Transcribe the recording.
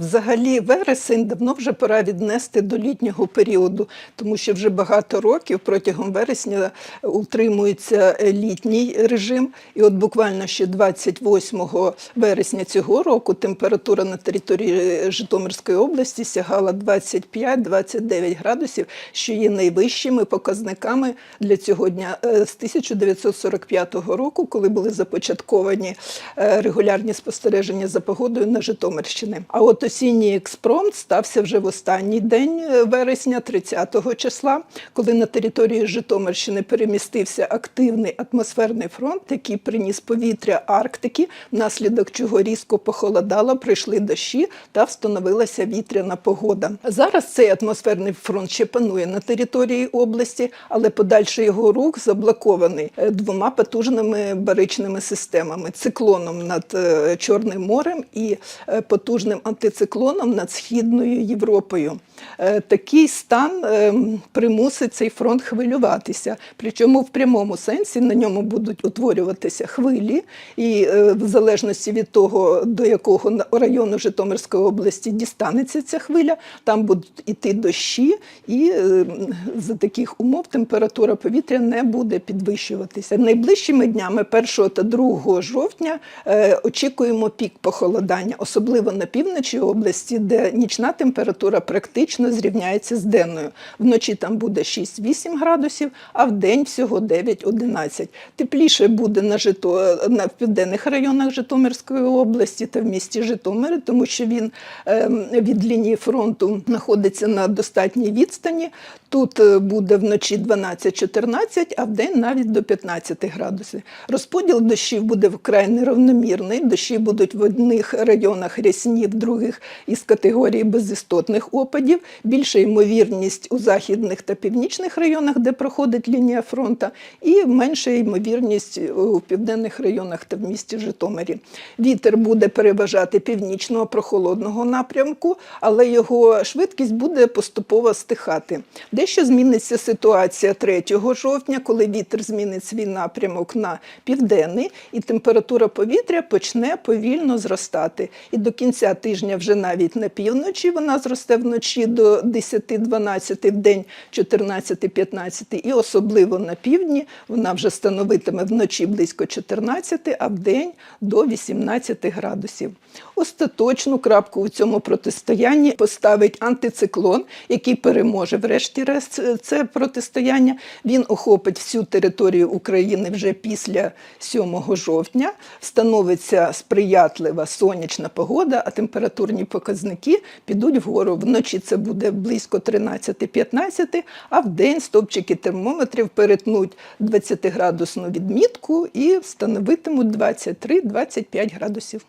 Взагалі, вересень давно вже пора віднести до літнього періоду, тому що вже багато років протягом вересня утримується літній режим. І от буквально ще 28 вересня цього року температура на території Житомирської області сягала 25-29 градусів, що є найвищими показниками для цього дня Е, з 1945 року, коли були започатковані е, регулярні спостереження за погодою на Житомирщині. А от осінній експромт стався вже в останній день е, вересня, 30 числа, коли на території Житомирщини перемістився активний атмосферний фронт, який приніс повітря Арктики, внаслідок чого різко похолодало, прийшли дощі та встановилася вітряна погода. Зараз цей атмосферний фронт ще панує на території області, але подальший його рух заблокований е, двома потужними баричними системами: циклоном над е, Чорним морем і потужним антициклоном над Східною Європою. Е, Такий стан е, примусить цей фронт хвилюватися. Причому в прямому сенсі на ньому будуть утворюватися хвилі, і е, в залежності від того, до якого району Житомирської області дістанеться ця хвиля, там будуть іти дощі, і е, за таких умов температура повітря не буде підвищуватися. Найближчими днями 1 та 2 жовтня е, очікуємо пік похолодання, особливо на півночі області, де нічна температура практично зрівняється з денною. Вночі там буде 6-8 градусів, а в день всього 9-11. Тепліше буде на, Жито... на південних районах Житомирської області та в місті Житомири, тому що він ем, від лінії фронту знаходиться на достатній відстані. Тут е, буде вночі 12-14, а в день навіть до 15 градусів. Розподіл дощів буде вкрай нерівномірний. Дощі будуть в одних районах рясні, в других із категорії безістотних опадів. Більша ймовірність у західних та північних районах, де проходить лінія фронту, і менша ймовірність у південних районах та в місті Житомирі. Вітер буде переважати північного прохолодного напрямку, але його швидкість буде поступово стихати. Дещо зміниться ситуація 3 жовтня, коли вітер змінить свій напрямок на південний, і температура повітря почне повільно зростати. І до кінця тижня вже навіть на півночі вона зросте вночі до 10-12, в день 14-15, і особливо на півдні вона вже становитиме вночі близько 14, а в день до 18 градусів. Остаточну крапку у цьому протистоянні поставить антициклон, який переможе врешті-решт це протистояння. Він охопить всю територію України вже після 7 жовтня. Встановиться сприятлива сонячна погода, а температурні показники підуть вгору. Вночі це буде близько 13-15, а в день стовпчики термометрів перетнуть 20-градусну відмітку і встановитимуть 23-25 градусів.